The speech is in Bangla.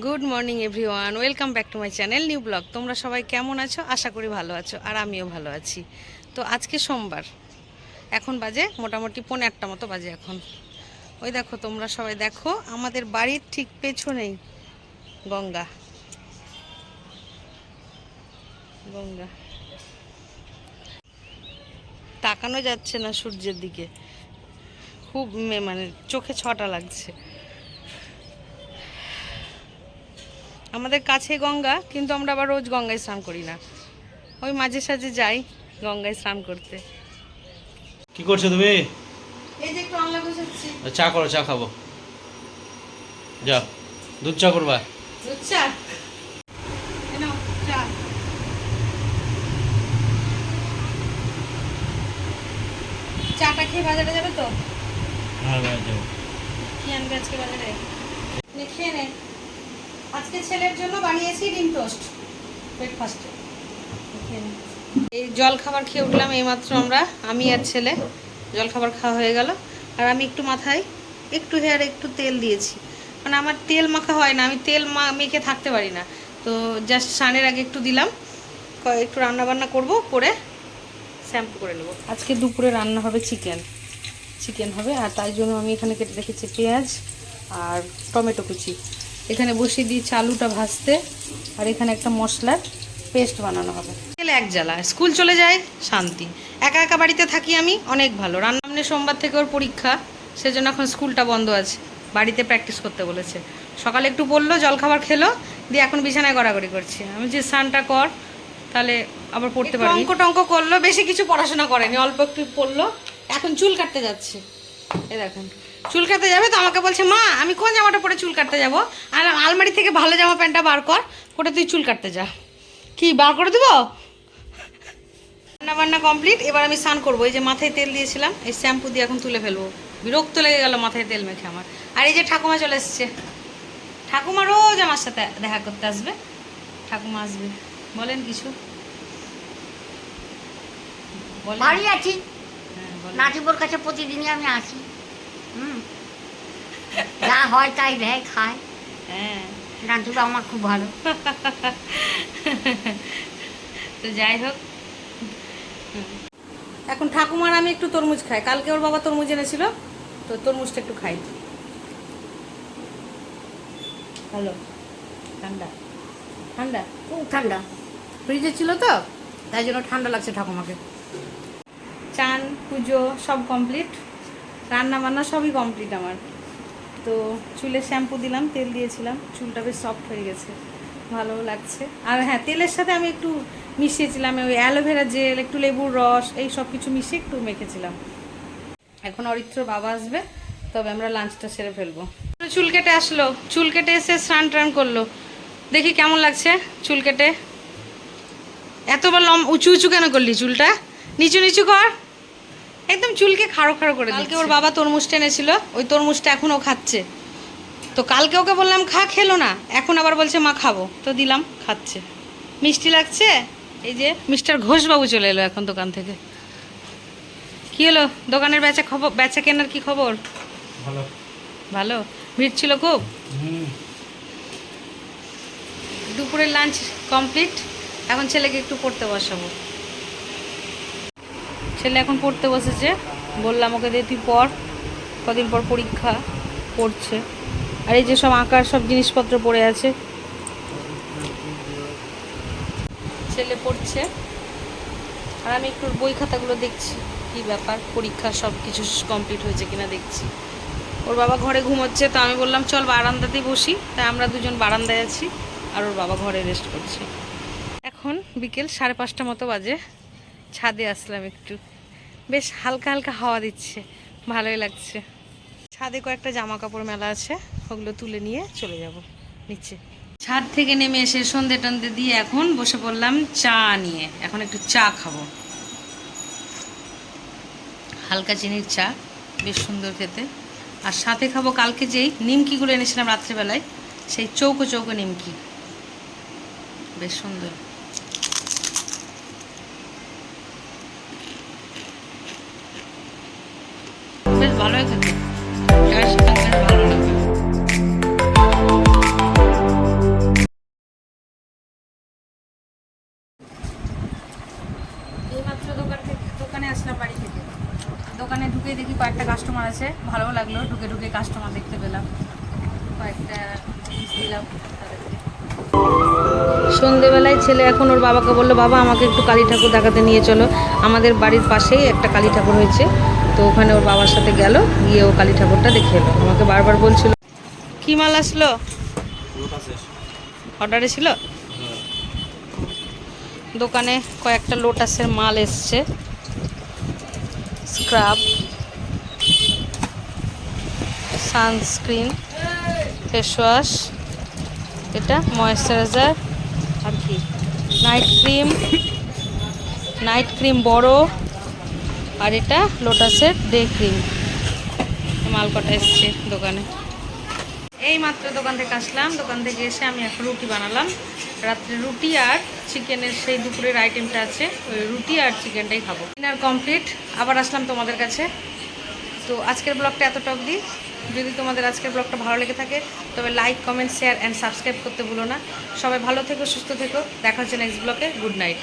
Good morning everyone welcome back to my channel new vlog তোমরা সবাই কেমন আছো? আশা করি ভালো আছো, আর আমিও ভালো আছি। তো আজকে সোমবার। এখন বাজে মোটামুটি পৌনে আটটা মতো বাজে এখন। ওই দেখো, তোমরা সবাই দেখো, আমাদের বাড়ির ঠিক পেছনেই গঙ্গা। গঙ্গা। তাকানো যাচ্ছে না সূর্যের দিকে। খুব মানে চোখে ছটা লাগছে। আমাদের কাছে গঙ্গা কিন্তু আমরা আবার রোজ গঙ্গায় স্নান করি না। ওই মাঝে সাঝে যাই গঙ্গায় স্নান করতে। কি করছ তুমি? এই যে একটু আনলা বসাচ্ছি চা করো চা খাব। যাও দুধ চা করবা। নাও, চা। চাটা খেয়ে বাজারে যাবে তো? হ্যাঁ যাব। কি আনবে আজকে বাজারে। খেয়ে নে। আজকে ছেলের জন্য বানিয়েছি ডিম টোস্ট ব্রেকফাস্টে এই জল খাবার খেয়ে উঠলাম এইমাত্র আমরা, আমি আর ছেলে। জল খাবার খাওয়া হয়ে গেল। আর আমি একটু মাথায় একটু হেয়ারে একটু তেল দিয়েছি। মানে আমার তেল মাখা হয় না, আমি তেল মা মেখে থাকতে পারি না। তো জাস্ট স্নানের আগে একটু দিলাম। একটু রান্না বান্না করব, করে শ্যাম্পু করে নেব। আজকে দুপুরে রান্না হবে চিকেন চিকেন হবে, আর তাই জন্য আমি এখানে কেটে রেখেছি পেঁয়াজ আর টমেটো কুচি। এখানে বসিয়ে দিয়েছি আলুটা ভাজতে আর এখানে একটা মশলার পেস্ট বানানো হবে। এক জ্বালা স্কুল চলে যায় শান্তি। একা একা বাড়িতে থাকি আমি অনেক ভালো। রান্না সামনে সোমবার থেকে ওর পরীক্ষা সেজন্য এখন স্কুলটা বন্ধ আছে। বাড়িতে প্র্যাকটিস করতে বলেছে। সকালে একটু পড়ল জলখাবার খেলো দিয়ে এখন বিছানায় গড়াগড়ি করছে। আমি যে স্নানটা কর তাহলে আবার পড়তে পারবি। অঙ্ক টঙ্ক করল বেশি কিছু পড়াশোনা করেনি অল্প একটু পড়ল এখন চুল কাটতে যাচ্ছে। এই দেখেন। চুল কাটতে যাবে তো আমাকে বলছে মা আমি কোন জামাটা পরে চুল কাটতে যাব? আর আলমারি থেকে ভালো জামা প্যান্টটা বার কর পরে তুই চুল কাটতে যা। কি বার করে দেবো? রান্না বান্না কমপ্লিট এবার আমি স্নান করব। এই যে মাথায় তেল দিয়েছিলাম এই শ্যাম্পু দিয়ে এখন তুলে ফেলব। বিরক্ত লেগে গেল মাথায় তেল মেখে আমার। আর এই যে ঠাকুমা চলে এসছে। ঠাকুমা রোজ আমার সাথে দেখা করতে আসবে। ঠাকুমা আসবে। বলেন কিছু। বাড়ি আছি। হ্যাঁ, বলেন। কাছে প্রতিদিনই আমি আসি। যা হয় তাই দেয় খায়। হ্যাঁ। নাতিবা আমার খুব ভালো। তো যাই হোক। এখন ঠাকুমার আমি একটু তরমুজ খাই। কালকে ওর বাবা তরমুজ এনেছিল তো তরমুজটা একটু খাই। হ্যালো ঠান্ডা। ঠান্ডা? খুব ঠান্ডা। ফ্রিজে ছিল তো তাই জন্য ঠান্ডা লাগছে ঠাকুমাকে। চান পুজো সব কমপ্লিট। রান্না বান্না সবই কমপ্লিট আমার। তো চুলে শ্যাম্পু দিলাম, তেল দিয়েছিলাম, চুলটা বেশ সফট হয়ে গেছে, ভালো লাগছে। আর হ্যাঁ তেলের সাথে আমি একটু মিশিয়েছিলাম, ওই অ্যালোভেরা জেল, একটু লেবুর রস, এই সব কিছু মিশিয়ে একটু মেখেছিলাম। এখন অরিত্র বাবা আসবে, তবে আমরা লাঞ্চটা সেরে ফেলব। চুল কেটে আসলো, চুল কেটে এসে স্নান টান করল। দেখি কেমন লাগছে চুল কেটে। এতবার লম উঁচু উঁচু কেন করলি চুলটা? নিচু নিচু কর। একদম চুলকে খাড়ো খাড়ো করে কালকে ওর বাবা তরমুজটা এনেছিল ওই তরমুজটা এখনও খাচ্ছে। তো কালকে ওকে বললাম খা খেলো না। এখন আবার বলছে মা খাব। তো দিলাম খাচ্ছে। মিষ্টি লাগছে? এই যে মিস্টার ঘোষবাবু চলে এলো এখন দোকান থেকে। কি হলো? দোকানের বেচা খবর বেচা কেনার কি খবর? ভালো। ভালো? ভিড় ছিল খুব? দুপুরের লাঞ্চ কমপ্লিট। এখন ছেলেকে একটু পড়তে বসাবো। ছেলে এখন পড়তে বসেছে। বললাম ওকে দিয়ে তুই পড়। কদিন পর পরীক্ষা পড়ছে। আর এই যে সব আঁকার সব জিনিসপত্র পড়ে আছে। ছেলে পড়ছে। আর আমি একটু বই খাতাগুলো দেখছি। কি ব্যাপার? পরীক্ষা সব কিছু কমপ্লিট হয়েছে কিনা দেখছি। ওর বাবা ঘরে ঘুমোচ্ছে, তো আমি বললাম, চল বারান্দাতেই বসি। তাই আমরা দুজন বারান্দায় আছি আর ওর বাবা ঘরে রেস্ট করছে। এখন বিকেল সাড়ে পাঁচটা মতো বাজে। ছাদে আসলাম একটু। বেশ হালকা হালকা হাওয়া দিচ্ছে। ভালোই লাগছে। ছাদে কয়েকটা জামা কাপড় মেলা আছে, ওগুলো তুলে নিয়ে চলে যাব নিচে। ছাদ থেকে নেমে এসে সন্ধে টন্ধে দিয়ে এখন বসে পড়লাম চা নিয়ে। এখন একটু চা খাব। হালকা চিনির চা, বেশ সুন্দর খেতে। আর সাথে খাব কালকে যেই নিমকিগুলো এনেছিলাম রাত্রেবেলায়, সেই চৌকো চৌকো নিমকি। বেশ সুন্দর। ভালোই থাকে। ভালো লাগে দোকানে ঢুকে দেখি কয়েকটা কাস্টমার আছে। ভালো লাগল ঢুকে ঢুকে কাস্টমার দেখতে পেলাম। কয়েকটা জিনিস সন্ধেবেলায় ছেলে এখন ওর বাবাকে বলল বাবা আমাকে একটু কালী ঠাকুর দেখাতে নিয়ে চলো। আমাদের বাড়ির পাশেই একটা কালী ঠাকুর হয়েছে। তো ওখানে ওর বাবার সাথে গেল, গিয়ে ও কালী ঠাকুরটা দেখে এলো। আমাকে বারবার বলছিল, কি মাল আসলো? অর্ডারে ছিল? দোকানে কয়েকটা লোটাসের মাল এসছে। স্ক্রাব সানস্ক্রিন ফেস ওয়াশ এটা ময়েশ্চারাইজার আর কি? নাইট ক্রিম নাইট ক্রিম বড় আর এটা লোটাসের ডে ক্রিম মাল কটা এসছে দোকানে। এই মাত্র দোকান থেকে আসলাম। দোকান থেকে এসে আমি এখন রুটি বানালাম। রাত্রে রুটি আর চিকেনের সেই দুপুরের আইটেমটা আছে, ওই রুটি আর চিকেনটাই খাব। ডিনার কমপ্লিট আবার আসলাম তোমাদের কাছে। তো আজকের ব্লগটা এতটা অবধি। যদি তোমাদের আজকের ব্লগটা ভালো লেগে থাকে, তবে like comment share and subscribe করতে ভুলো না। সবাই ভালো থেকো, সুস্থ থেকো। দেখা হচ্ছে নেক্সট ব্লগে গুড নাইট